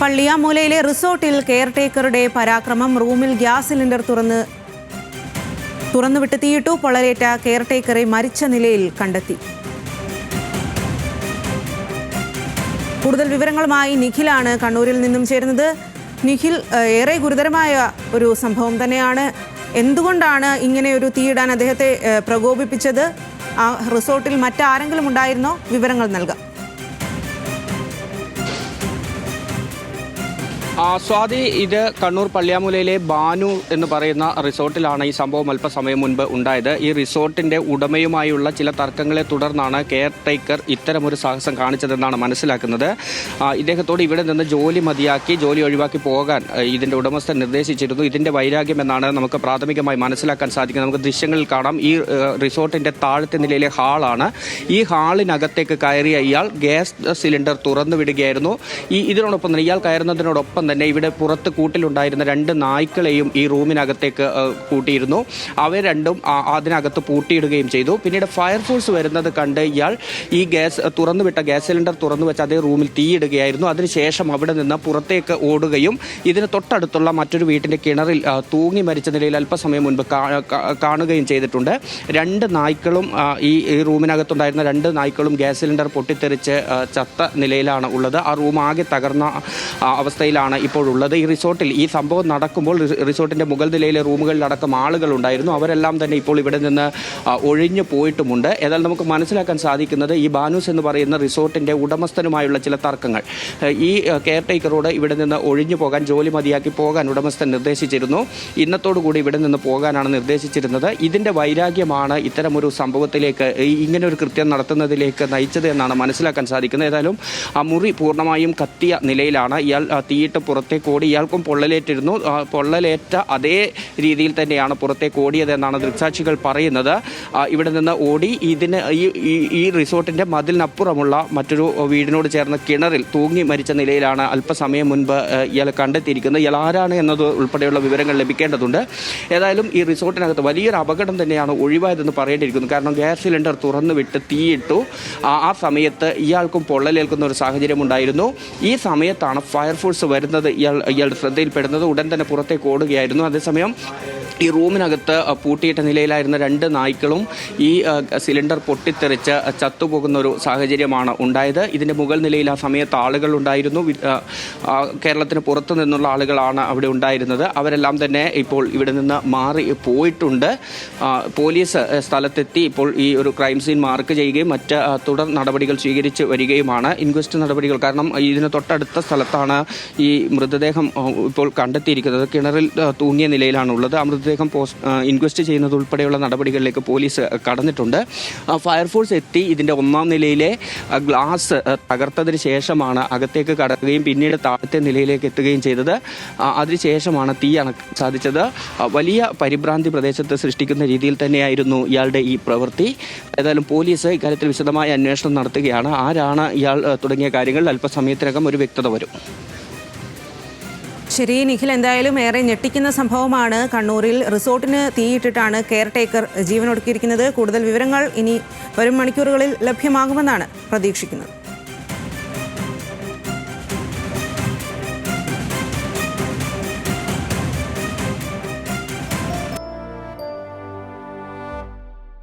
പള്ളിയാമൂലയിലെ റിസോർട്ടിൽ കെയർ ടേക്കറുടെ പരാക്രമം റൂമിൽ gas cylinder തുറന്ന് തുറന്നുവിട്ട് തീയിട്ടു പൊളരേറ്റ കെയർ ടേക്കറെ മരിച്ച നിലയിൽ കണ്ടെത്തി. കൂടുതൽ വിവരങ്ങളുമായി നിഖിലാണ് കണ്ണൂരിൽ നിന്നും ചേരുന്നത്. നിഖിൽ ഏറെ ഗുരുതരമായ ഒരു സംഭവം തന്നെയാണ്. എന്തുകൊണ്ടാണ് ഇങ്ങനെ ഒരു തീയിടാൻ അദ്ദേഹത്തെ പ്രകോപിപ്പിച്ചത്? ആ റിസോർട്ടിൽ മറ്റാരെങ്കിലും ഉണ്ടായിരുന്നോ? വിവരങ്ങൾ നൽകാം. സ്വാതി ഇത് കണ്ണൂർ പള്ളിയാമുലയിലെ ബാനു എന്ന് പറയുന്ന റിസോർട്ടിലാണ് ഈ സംഭവം അല്പസമയം മുൻപ് ഉണ്ടായത്. ഈ റിസോർട്ടിന്റെ ഉടമയുമായുള്ള ചില തർക്കങ്ങളെ തുടർന്നാണ് കെയർ ടേക്കർ ഇത്തരമൊരു സാഹസം കാണിച്ചതെന്നാണ് മനസ്സിലാക്കുന്നത്. ഇദ്ദേഹത്തോട് ഇവിടെ നിന്ന് ജോലി മതിയാക്കി ജോലി ഒഴിവാക്കി പോകാൻ ഇതിന്റെ ഉടമസ്ഥൻ നിർദ്ദേശിച്ചിരുന്നു. ഇതിന്റെ വൈരാഗ്യം എന്നാണ് നമുക്ക് പ്രാഥമികമായി മനസ്സിലാക്കാൻ സാധിക്കുന്നത്. നമുക്ക് ദൃശ്യങ്ങളിൽ കാണാം. ഈ റിസോർട്ടിന്റെ താഴത്തെ നിലയിലെ ഹാളാണ്. ഈ ഹാളിനകത്തേക്ക് കയറിയ ഇയാൾ ഗ്യാസ് സിലിണ്ടർ തുറന്നു വിടുകയായിരുന്നു. ഈ ഇതിനോടൊപ്പം ഇയാൾ കയറുന്നതിനോടൊപ്പം തന്നെ ഇവിടെ പുറത്ത് കൂട്ടിലുണ്ടായിരുന്ന രണ്ട് നായ്ക്കളെയും ഈ റൂമിനകത്തേക്ക് കൂട്ടിയിരുന്നു. അവർ രണ്ടും അതിനകത്ത് പൂട്ടിയിടുകയും ചെയ്തു. പിന്നീട് ഫയർഫോഴ്സ് വരുന്നത് കണ്ട് ഇയാൾ ഈ ഗ്യാസ് തുറന്നുവിട്ട ഗ്യാസ് സിലിണ്ടർ തുറന്നു വെച്ച് അതേ റൂമിൽ തീയിടുകയായിരുന്നു. അതിനുശേഷം അവിടെ നിന്ന് പുറത്തേക്ക് ഓടുകയും ഇതിന് തൊട്ടടുത്തുള്ള മറ്റൊരു വീട്ടിന്റെ കിണറിൽ തൂങ്ങി മരിച്ച നിലയിൽ അല്പസമയം മുൻപ് കാണുകയും ചെയ്തിട്ടുണ്ട്. രണ്ട് നായ്ക്കളും ഈ റൂമിനകത്തുണ്ടായിരുന്ന രണ്ട് നായ്ക്കളും ഗ്യാസ് സിലിണ്ടർ പൊട്ടിത്തെറിച്ച് ചത്ത നിലയിലാണ് ഉള്ളത്. ആ റൂം ആകെ തകർന്ന അവസ്ഥയിലാണ് ഇപ്പോൾ ഉള്ളത് ഈ റിസോർട്ടിൽ ഈ സംഭവം നടക്കുമ്പോൾ റിസോർട്ടിന്റെ മുകൾ നിലയിലെ റൂമുകളിലടക്കം ആളുകൾ ഉണ്ടായിരുന്നു. അവരെല്ലാം തന്നെ ഇപ്പോൾ ഇവിടെ നിന്ന് ഒഴിഞ്ഞു പോയിട്ടുമുണ്ട്. ഏതായാലും നമുക്ക് മനസ്സിലാക്കാൻ സാധിക്കുന്നത് ഈ ബാനൂസ് എന്ന് പറയുന്ന റിസോർട്ടിന്റെ ഉടമസ്ഥനുമായുള്ള ചില തർക്കങ്ങൾ. ഈ കെയർ ടേക്കറോട് ഇവിടെ നിന്ന് ഒഴിഞ്ഞു പോകാൻ ജോലി മതിയാക്കി പോകാൻ ഉടമസ്ഥൻ നിർദ്ദേശിച്ചിരുന്നു. ഇന്നത്തോടു കൂടി ഇവിടെ നിന്ന് പോകാനാണ് നിർദ്ദേശിച്ചിരുന്നത്. ഇതിന്റെ വൈരാഗ്യമാണ് ഇത്തരമൊരു സംഭവത്തിലേക്ക് ഇങ്ങനെ ഒരു കൃത്യം നടത്തുന്നതിലേക്ക് നയിച്ചത് എന്നാണ് മനസ്സിലാക്കാൻ സാധിക്കുന്നത്. ഏതായാലും ആ മുറി പൂർണമായും കത്തിയ നിലയിലാണ്. ഇയാൾ തീയിട്ട് പുറത്തേക്ക് ഓടി ഇയാൾക്കും പൊള്ളലേറ്റിരുന്നു. പൊള്ളലേറ്റ അതേ രീതിയിൽ തന്നെയാണ് പുറത്തേക്ക് ഓടിയത് എന്നാണ് ദൃക്സാക്ഷികൾ പറയുന്നത്. ഇവിടെ നിന്ന് ഓടി ഇതിന് ഈ റിസോർട്ടിന്റെ മതിലിനപ്പുറമുള്ള മറ്റൊരു വീടിനോട് ചേർന്ന കിണറിൽ തൂങ്ങി മരിച്ച നിലയിലാണ് അല്പസമയം മുൻപ് ഇയാൾ കണ്ടെത്തിയിരിക്കുന്നത്. ഇയാൾ ആരാണ് എന്നത് ഉൾപ്പെടെയുള്ള വിവരങ്ങൾ ലഭിക്കേണ്ടതുണ്ട്. ഏതായാലും ഈ റിസോർട്ടിനകത്ത് വലിയൊരു അപകടം തന്നെയാണ് ഒഴിവായതെന്ന് പറയേണ്ടിയിരിക്കുന്നു. കാരണം ഗ്യാസ് സിലിണ്ടർ തുറന്നു വിട്ട് തീയിട്ടു. ആ സമയത്ത് ഇയാൾക്കും പൊള്ളലേൽക്കുന്ന ഒരു സാഹചര്യം ഉണ്ടായിരുന്നു ഈ സമയത്താണ് ഫയർഫോഴ്സ് വരുന്നത് ഇയാൾ ഇയാളുടെ ശ്രദ്ധയിൽപ്പെടുന്നത് ഉടൻ തന്നെ പുറത്തേക്ക് ഓടുകയായിരുന്നു. അതേസമയം ഈ റൂമിനകത്ത് പൂട്ടിയിട്ട നിലയിലായിരുന്ന രണ്ട് നായ്ക്കളും ഈ സിലിണ്ടർ പൊട്ടിത്തെറിച്ച് ചത്തുപോകുന്ന ഒരു സാഹചര്യമാണ് ഉണ്ടായത്. ഇതിന്റെ മുകൾ നിലയിൽ ആ സമയത്ത് ആളുകൾ ഉണ്ടായിരുന്നു. കേരളത്തിന് പുറത്തു നിന്നുള്ള ആളുകളാണ് അവിടെ ഉണ്ടായിരുന്നത്. അവരെല്ലാം തന്നെ ഇപ്പോൾ ഇവിടെ നിന്ന് മാറി പോയിട്ടുണ്ട്. പോലീസ് സ്ഥലത്തെത്തി ഇപ്പോൾ ഈ ഒരു ക്രൈം സീൻ മാർക്ക് ചെയ്യുകയും മറ്റ് തുടർ നടപടികൾ സ്വീകരിച്ച് വരികയുമാണ്. ഇൻക്വസ്റ്റ് നടപടികൾ കാരണം ഇതിന് തൊട്ടടുത്ത സ്ഥലത്താണ് ഈ മൃതദേഹം ഇപ്പോൾ കണ്ടെത്തിയിരിക്കുന്നത്. കിണറിൽ തൂങ്ങിയ നിലയിലാണുള്ളത്. ആ പോസ്റ്റ് അഹ്, ഇൻക്വസ്റ്റ് ചെയ്യുന്നത് ഉൾപ്പെടെയുള്ള നടപടികളിലേക്ക് പോലീസ് കടന്നിട്ടുണ്ട്. ഫയർഫോഴ്സ് എത്തി. ഇതിന്റെ ഒന്നാം നിലയിലെ ഗ്ലാസ് തകർത്തതിന് ശേഷമാണ് അകത്തേക്ക് കടക്കുകയും പിന്നീട് താഴത്തെ നിലയിലേക്ക് എത്തുകയും ചെയ്തത്. അതിനുശേഷമാണ് തീ അണക്കാൻ സാധിച്ചത്. വലിയ പരിഭ്രാന്തി പ്രദേശത്ത് സൃഷ്ടിക്കുന്ന രീതിയിൽ തന്നെയായിരുന്നു ഇയാളുടെ ഈ പ്രവൃത്തി. ഏതായാലും പോലീസ് ഇക്കാര്യത്തിൽ വിശദമായ അന്വേഷണം നടത്തുകയാണ്. ആരാണ് ഇയാൾ തുടങ്ങിയ കാര്യങ്ങളിൽ അല്പസമയത്തിനകം ഒരു വ്യക്തത വരും. ശരി നിഖിൽ എന്തായാലും ഏറെ ഞെട്ടിക്കുന്ന സംഭവമാണ്. കണ്ണൂരിൽ റിസോർട്ടിന് തീയിട്ടിട്ടാണ് കെയർ ടേക്കർ ജീവനൊടുക്കിയിരിക്കുന്നത്. കൂടുതൽ വിവരങ്ങൾ ഇനി വരും മണിക്കൂറുകളിൽ ലഭ്യമാകുമെന്നാണ് പ്രതീക്ഷിക്കുന്നത്.